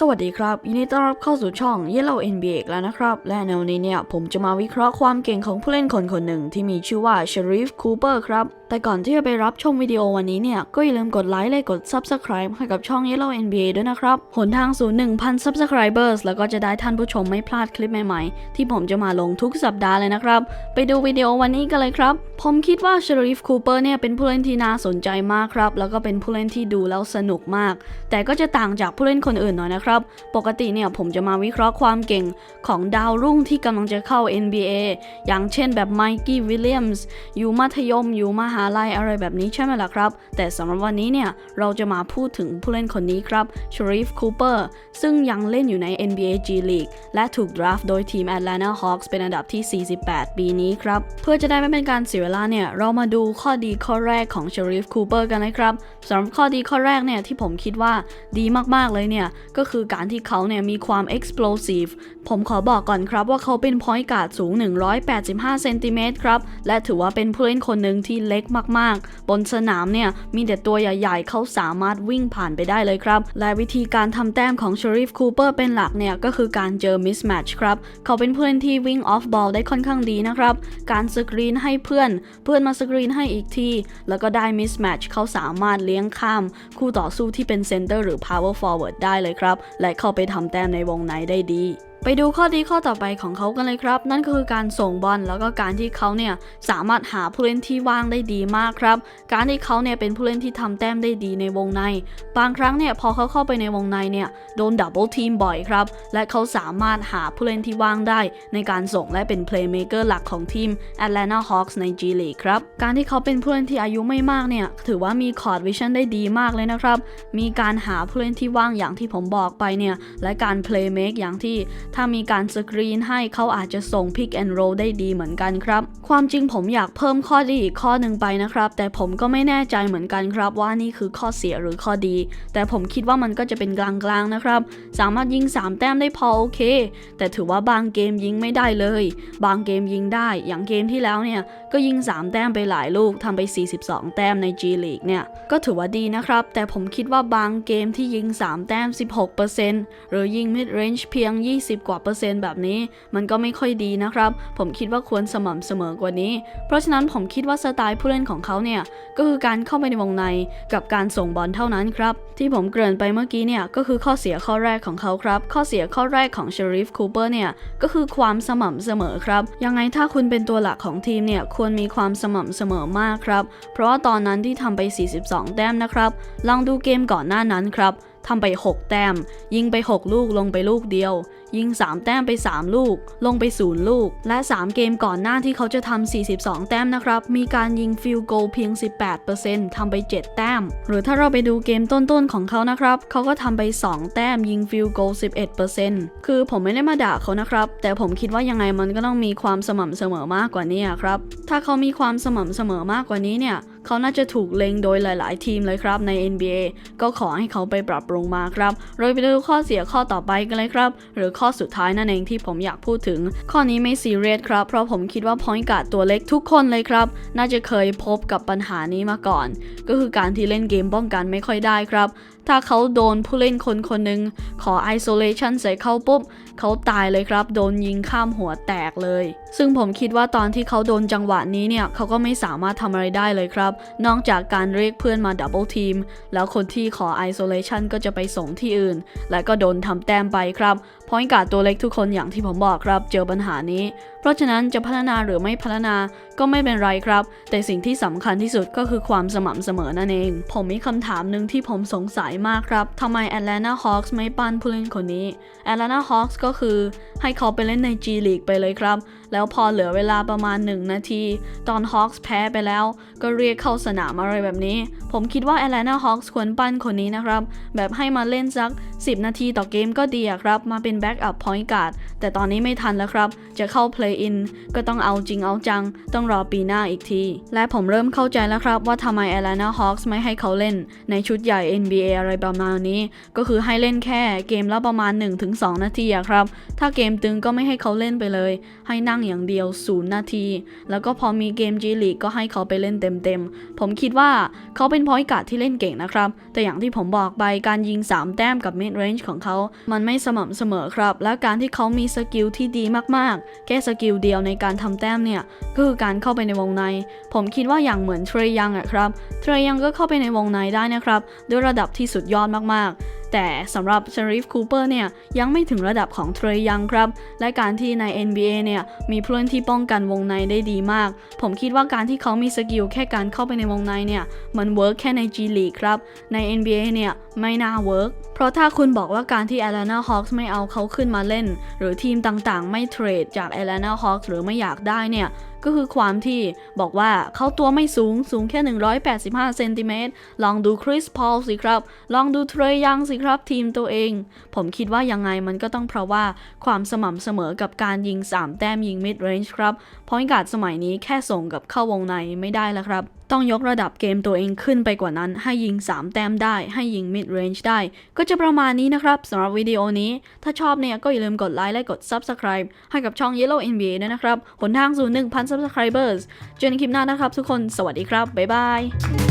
สวัสดีครับ ยินดีต้อนรับเข้าสู่ช่อง Yellow NBA อีกแล้วนะครับ และในวันนี้เนี่ย ผมจะมาวิเคราะห์ความเก่งของผู้เล่นคนคนหนึ่งที่มีชื่อว่า Sharif Cooper ครับ แต่ก่อนที่จะไปรับชมวิดีโอวันนี้เนี่ย ก็อย่าลืมกดไลค์และกด Subscribe ให้กับช่อง Yellow NBA ด้วยนะครับ หนทางสู่1,000 Subscribers แล้วก็จะได้ท่านผู้ชมไม่พลาดคลิปใหม่ๆ ที่ผมจะมาลงทุกสัปดาห์เลยนะครับ ไปดูวิดีโอวันนี้กันเลยครับ ผมคิดว่า Sharif Cooper เนี่ยเป็นผู้เล่นที่น่าสนใจมากครับ แล้วก็เป็นผู้เล่นที่ดูแล้วสนุกมาก แต่ก็จะต่างจากผู้เล่นคนอื่นหน่อยนะครับ ปกติเนี่ยผมจะมาวิเคราะห์ความเก่งของดาวรุ่งที่กำลังจะเข้า NBA อย่างเช่นแบบไมกี้วิลเลียมส์อยู่มัธยมอยู่มหาลัยอะไรแบบนี้ใช่ไหมล่ะครับ แต่สำหรับวันนี้เนี่ยเราจะมาพูดถึงผู้เล่นคนนี้ครับชรีฟคูเปอร์ซึ่งยังเล่นอยู่ใน NBA G League และถูกดราฟต์โดยทีม Atlanta Hawks เป็นอันดับที่ 48 ปีนี้ครับ เพื่อจะได้ไม่เป็นการเสียเวลาเนี่ยเรามาดูข้อดีข้อแรกของชรีฟคูเปอร์กันนะครับสำหรับข้อดีข้อแรกเนี่ยที่ผมคิดว่าดีมากๆเลยเนี่ยก็คือการที่เขาเนี่ยมีความ explosive ผมขอบอกก่อนครับว่าเขาเป็น point guard สูง 185 เซนติเมตรครับ และถือว่าเป็นผู้เล่นคนหนึ่งที่เล็กมากๆ บนสนามเนี่ยมีแต่ตัวใหญ่ๆ เขาสามารถวิ่งผ่านไปได้เลยครับ และวิธีการทำแต้มของ Sharif Cooper เป็นหลักเนี่ยก็คือการเจอ mismatch ครับ เขาเป็นผู้เล่นที่วิ่ง off ball ได้ค่อนข้างดีนะครับ การสกรีนให้เพื่อน เพื่อนมาสกรีนให้อีกที แล้วก็ได้ mismatch เขาสามารถเลี้ยงข้าม คู่ต่อสู้ที่เป็น center หรือ power forward ได้เลยครับและเข้าไปทำแต้มในวงในได้ดี ไปดูข้อดีข้อต่อไปของเขากันเลยครับ นั่นก็คือการส่งบอลแล้วก็การที่เขาเนี่ยสามารถหาผู้เล่นที่ว่างได้ดีมากครับ การที่เขาเนี่ยเป็นผู้เล่นที่ทำแต้มได้ดีในวงใน บางครั้งเนี่ยพอเขาเข้าไปในวงในเนี่ยโดนดับเบิลทีมบ่อยครับ และเขาสามารถหาผู้เล่นที่ว่างได้ ในการส่งและเป็นเพลย์เมเกอร์หลักของทีม Atlanta Hawks ใน G League ครับ การที่เขาเป็นผู้เล่นที่อายุไม่มากเนี่ยถือว่ามีคอร์ดวิชั่นได้ดีมากเลยนะครับ มีการหาผู้เล่นที่ว่างอย่างที่ผมบอกไปเนี่ยและการเพลย์เม k อย่างที่ถ้ามีการสกรีนให้เขาอาจจะส่ง Pick and Roll ได้ดีเหมือนกันครับ ความจริงผมอยากเพิ่มข้อดีอีกข้อหนึ่งไปนะครับ แต่ผมก็ไม่แน่ใจเหมือนกันครับว่านี่คือข้อเสียหรือข้อดี แต่ผมคิดว่ามันก็จะเป็นกลางๆนะครับ สามารถยิง 3 แต้มได้พอโอเค แต่ถือว่าบางเกมยิงไม่ได้เลย บางเกมยิงได้ อย่างเกมที่แล้วเนี่ยก็ยิง 3 แต้มไปหลายลูกทำไป 42 แต้มใน G League เนี่ยก็ถือว่าดีนะครับ แต่ผมคิดว่าบางเกมที่ยิง 3 แต้ม 16%หรือยิง mid range เพียง 20กว่าเปอร์เซ็นต์แบบนี้ มันก็ไม่ค่อยดีนะครับ ผมคิดว่าควรสม่ำเสมอกว่านี้ เพราะฉะนั้นผมคิดว่าสไตล์ผู้เล่นของเขาเนี่ย ก็คือการเข้าไปในวงในกับการส่งบอลเท่านั้นครับ ที่ผมเกริ่นไปเมื่อกี้เนี่ย ก็คือข้อเสียข้อแรกของเขาครับ ข้อเสียข้อแรกของ Sharif Cooper เนี่ย ก็คือความสม่ำเสมอครับ ยังไงถ้าคุณเป็นตัวหลักของทีมเนี่ย ควรมีความสม่ำเสมอมากครับ เพราะว่าตอนนั้นที่ทำไป 42 แต้มนะครับ ลองดูเกมก่อนหน้านั้นครับ ทำไป 6 แต้ม ยิงไป 6 ลูกลงไปลูกเดียว ยิง 3 แต้มไป 3 ลูก ลงไป 0 ลูก และ 3 เกมก่อนหน้าที่เขาจะทำ 42 แต้มนะครับ มีการยิงฟิลโกลเพียง 18%ทำไป 7 แต้ม หรือถ้าเราไปดูเกมต้นๆของเขานะครับ เขาก็ทำไป 2 แต้มยิงฟิลโกล11%คือผมไม่ได้มาด่าเขานะครับ แต่ผมคิดว่ายังไงมันก็ต้องมีความสม่ำเสมอมากกว่านี้ครับ ถ้าเขามีความสม่ำเสมอมากกว่านี้เนี่ย เขาน่าจะถูกเล็งโดยหลาย ๆ ทีมเลยครับใน NBA ก็ขอให้เขาไปปรับปรุงมาครับเราไปดูข้อเสียข้อต่อไปกันเลยครับ หรือข้อสุดท้ายนั่นเองที่ผมอยากพูดถึง ข้อนี้ไม่ซีเรียสครับ เพราะผมคิดว่าพอยต์การ์ดตัวเล็กทุกคนเลยครับ น่าจะเคยพบกับปัญหานี้มาก่อน ก็คือการที่เล่นเกมป้องกันไม่ค่อยได้ครับถ้าเขาโดนผู้เล่นคนคนหนึ่งขอ isolation ใส่เขาปุ๊บ เขาตายเลยครับ โดนยิงข้ามหัวแตกเลย ซึ่งผมคิดว่าตอนที่เขาโดนจังหวะนี้เนี่ย เขาก็ไม่สามารถทำอะไรได้เลยครับ นอกจากการเรียกเพื่อนมาดับเบิลทีมแล้วคนที่ขอ isolation ก็จะไปส่งที่อื่น และก็โดนทำแต้มไปครับ พอยการ์ดตัวเล็กทุกคนอย่างที่ผมบอกครับ เจอปัญหานี้ เพราะฉะนั้นจะพัฒนาหรือไม่พัฒนาก็ไม่เป็นไรครับ แต่สิ่งที่สำคัญที่สุดก็คือความสม่ำเสมอนั่นเอง ผมมีคำถามหนึ่งที่ผมสงสัยมากครับทำไม Atlanta Hawks ไม่ปั้นผู้เล่นคนนี้ Atlanta Hawks ก็คือให้เขาไปเล่นใน G League ไปเลยครับ แล้วพอเหลือเวลาประมาณ 1 นาที ตอน Hawks แพ้ไปแล้ว ก็เรียกเข้าสนามอะไรแบบนี้ ผมคิดว่า Atlanta Hawks ควรปั้นคนนี้นะครับ แบบให้มาเล่นสัก 10 นาทีต่อเกมก็ดีครับ มาเป็น Backup Point Guard แต่ตอนนี้ไม่ทันแล้วครับ จะเข้า Play In ก็ต้องเอาจริงเอาจัง ต้องรอปีหน้าอีกที และผมเริ่มเข้าใจแล้วครับว่าทำไม Atlanta Hawks ไม่ให้เขาเล่น ในชุดใหญ่ NBA อะไรประมาณนี้ ก็คือให้เล่นแค่เกมละประมาณ 1-2 นาทีครับ ถ้าเกมตึงก็ไม่ให้เขาเล่นไปเลย ให้นั่งอย่างเดียว 0 นาที แล้วก็พอมีเกม G League ก็ให้เขาไปเล่นเต็มๆ ผมคิดว่าเขาเป็นพอยการ์ดที่เล่นเก่งนะครับ แต่อย่างที่ผมบอกไปการยิง 3 แต้มกับ mid range ของเขา มันไม่สม่ำเสมอครับ และการที่เขามีสกิลที่ดีมากๆ แค่สกิลเดียวในการทำแต้มเนี่ยก็คือการเข้าไปในวงใน ผมคิดว่าอย่างเหมือนเทรยังอะครับ เทรยังก็เข้าไปในวงในได้นะครับ ด้วยระดับที่สุดยอดมากๆ แต่สำหรับชาริฟคูเปอร์เนี่ยยังไม่ถึงระดับของเทรยังครับ และการที่ใน NBA เนี่ยมีผู้เล่นที่ป้องกันวงในได้ดีมาก ผมคิดว่าการที่เขามีสกิลแค่การเข้าไปในวงในเนี่ยมันเวิร์กแค่ใน G League ครับ ใน NBA เนี่ยไม่น่าเวิร์กเพราะถ้าคุณบอกว่าการที่ Atlanta Hawks ไม่เอาเขาขึ้นมาเล่น หรือทีมต่างๆ ไม่เทรดจาก Atlanta Hawks หรือไม่อยากได้เนี่ย ก็คือความที่บอกว่าเขาตัวไม่สูงสูงแค่ 185 เซนติเมตรลองดูคริสพอลสิครับ ลองดูเทรยังสิครับทีมตัวเอง ผมคิดว่ายังไงมันก็ต้องเพราะว่าความสม่ำเสมอกับการยิง 3 แต้มยิงมิดเรนจ์ครับพอยการ์ดสมัยนี้แค่ส่งกับเข้าวงในไม่ได้แล้วครับ ต้องยกระดับเกมตัวเองขึ้นไปกว่านั้น ให้ยิง 3 แต้มได้ ให้ยิง mid range ได้ ก็จะประมาณนี้นะครับสำหรับวิดีโอนี้ ถ้าชอบเนี่ยก็อย่าลืมกดไลค์และกด subscribe ให้กับช่อง Yellow NBA ด้วยนะครับหนทางสู่1,000 subscribers เจอกันในคลิปหน้านะครับทุกคน สวัสดีครับ บ๊ายบาย